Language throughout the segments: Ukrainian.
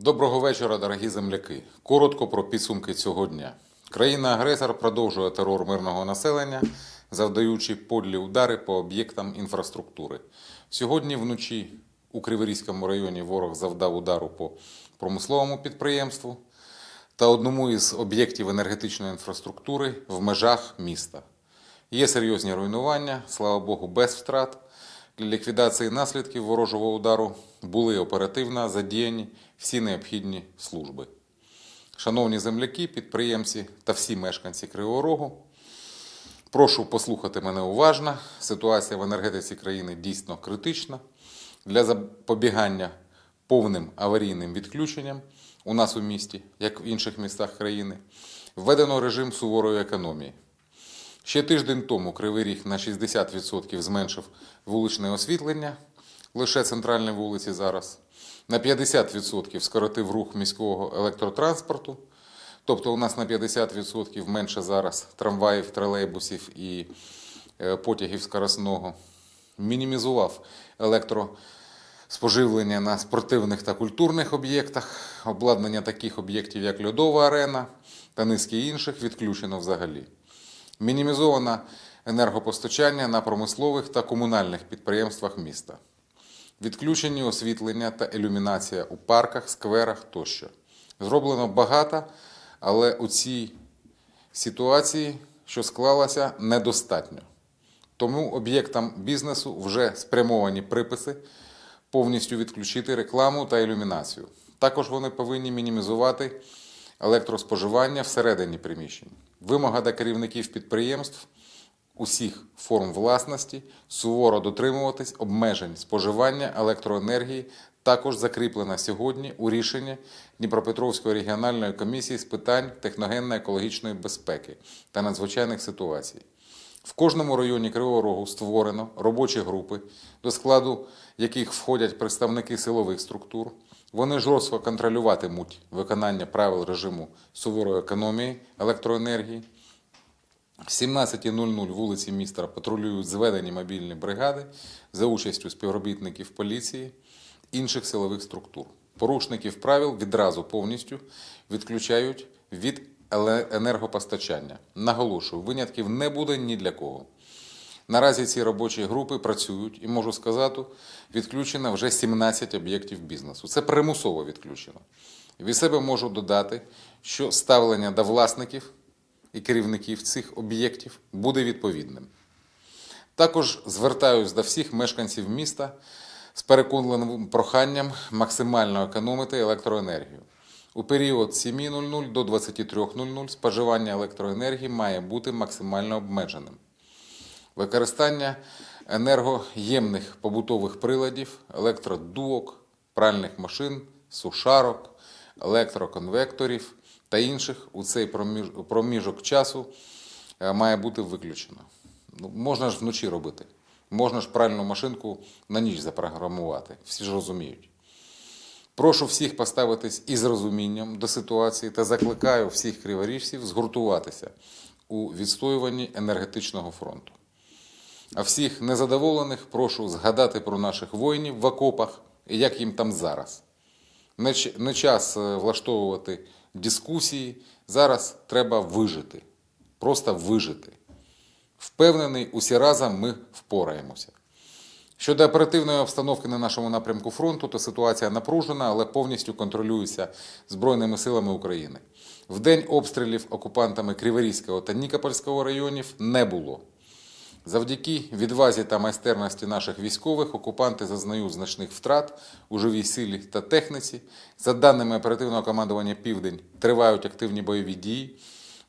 Доброго вечора, дорогі земляки. Коротко про підсумки цього дня. Країна-агресор продовжує терор мирного населення, завдаючи подлі удари по об'єктам інфраструктури. Сьогодні вночі у Криворізькому районі ворог завдав удару по промисловому підприємству та одному із об'єктів енергетичної інфраструктури в межах міста. Є серйозні руйнування, слава Богу, без втрат. Ліквідації наслідків ворожого удару були оперативно задіяні всі необхідні служби. Шановні земляки, підприємці та всі мешканці Кривого Рогу, прошу послухати мене уважно. Ситуація в енергетиці країни дійсно критична. Для запобігання повним аварійним відключенням у нас у місті, як в інших містах країни, введено режим суворої економії. Ще тиждень тому Кривий Ріг на 60% зменшив вуличне освітлення, лише центральні вулиці зараз. На 50% скоротив рух міського електротранспорту. Тобто у нас на 50% менше зараз трамваїв, тролейбусів і е, потягів скоросного. Мінімізував електроспоживлення на спортивних та культурних об'єктах. Обладнання таких об'єктів, як льодова арена та низки інших, відключено взагалі. Мінімізовано енергопостачання на промислових та комунальних підприємствах міста. Відключені освітлення та ілюмінація у парках, скверах тощо. Зроблено багато, але у цій ситуації, що склалася, недостатньо. Тому об'єктам бізнесу вже спрямовані приписи повністю відключити рекламу та ілюмінацію. Також вони повинні мінімізувати електроспоживання всередині приміщень. Вимога до керівників підприємств усіх форм власності суворо дотримуватись обмежень споживання електроенергії також закріплена сьогодні у рішенні Дніпропетровської регіональної комісії з питань техногенно-екологічної безпеки та надзвичайних ситуацій. В кожному районі Кривого Рогу створено робочі групи, до складу яких входять представники силових структур. Вони жорстко контролюватимуть виконання правил режиму суворої економії електроенергії. В 17.00 вулиці міста патрулюють зведені мобільні бригади за участю співробітників поліції інших силових структур. Порушників правил відразу повністю відключають від енергопостачання. Наголошую, винятків не буде ні для кого. Наразі ці робочі групи працюють і можу сказати, відключено вже 17 об'єктів бізнесу. Це примусово відключено. Від себе можу додати, що ставлення до власників і керівників цих об'єктів буде відповідним. Також звертаюсь до всіх мешканців міста з переконливим проханням максимально економити електроенергію. У період 7.00 до 23.00 споживання електроенергії має бути максимально обмеженим. Використання енергоємних побутових приладів, електродуок, пральних машин, сушарок, електроконвекторів та інших у цей проміжок часу е, має бути виключено. Ну, можна ж вночі робити. Можна ж пральну машинку на ніч запрограмувати. Всі ж розуміють. Прошу всіх поставитись із розумінням до ситуації та закликаю всіх криворіжців згуртуватися у відстоюванні енергетичного фронту. А всіх незадоволених прошу згадати про наших воїнів в окопах і як їм там зараз. Не, час е, влаштовувати дискусії. Зараз треба вижити. Просто вижити. Впевнений, усі разом ми впораємося. Щодо оперативної обстановки на нашому напрямку фронту, то ситуація напружена, але повністю контролюється Збройними силами України. В день обстрілів окупантами Криворізького та Нікопольського районів не було. Завдяки відвазі та майстерності наших військових окупанти зазнають значних втрат у живій силі та техніці. За даними оперативного командування Південь, тривають активні бойові дії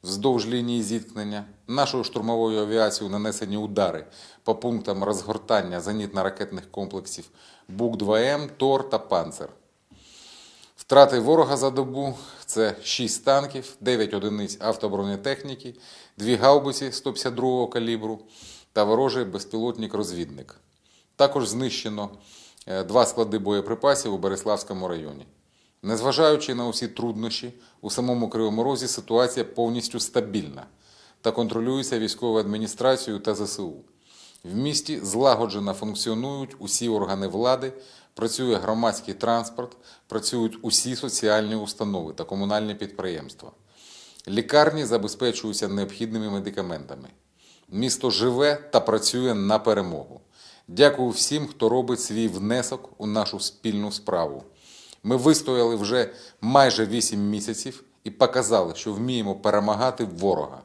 вздовж лінії зіткнення. Нашою штурмовою авіацією нанесені удари по пунктам розгортання зенітно-ракетних комплексів БУК-2М, ТОР та Панцер. Втрати ворога за добу це 6 танків, 9 одиниць автобронетехніки, 2 гаубиці 152-го калібру та ворожий безпілотник-розвідник. Також знищено е, два склади боєприпасів у Береславському районі. Незважаючи на усі труднощі, у самому Кривому Розі ситуація повністю стабільна та контролюється військовою адміністрацією та ЗСУ. В місті злагоджено функціонують усі органи влади, працює громадський транспорт, працюють усі соціальні установи та комунальні підприємства. Лікарні забезпечуються необхідними медикаментами. Місто живе та працює на перемогу. Дякую всім, хто робить свій внесок у нашу спільну справу. Ми вистояли вже майже 8 місяців і показали, що вміємо перемагати ворога.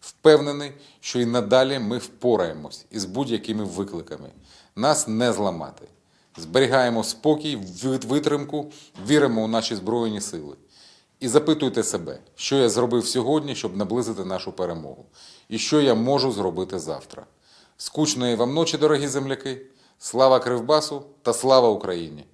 Впевнений, що і надалі ми впораємось із будь-якими викликами. Нас не зламати. Зберігаємо спокій, витримку, віримо у наші Збройні сили. І запитуйте себе, що я зробив сьогодні, щоб наблизити нашу перемогу, і що я можу зробити завтра. Скучної вам ночі, дорогі земляки! Слава Кривбасу та слава Україні!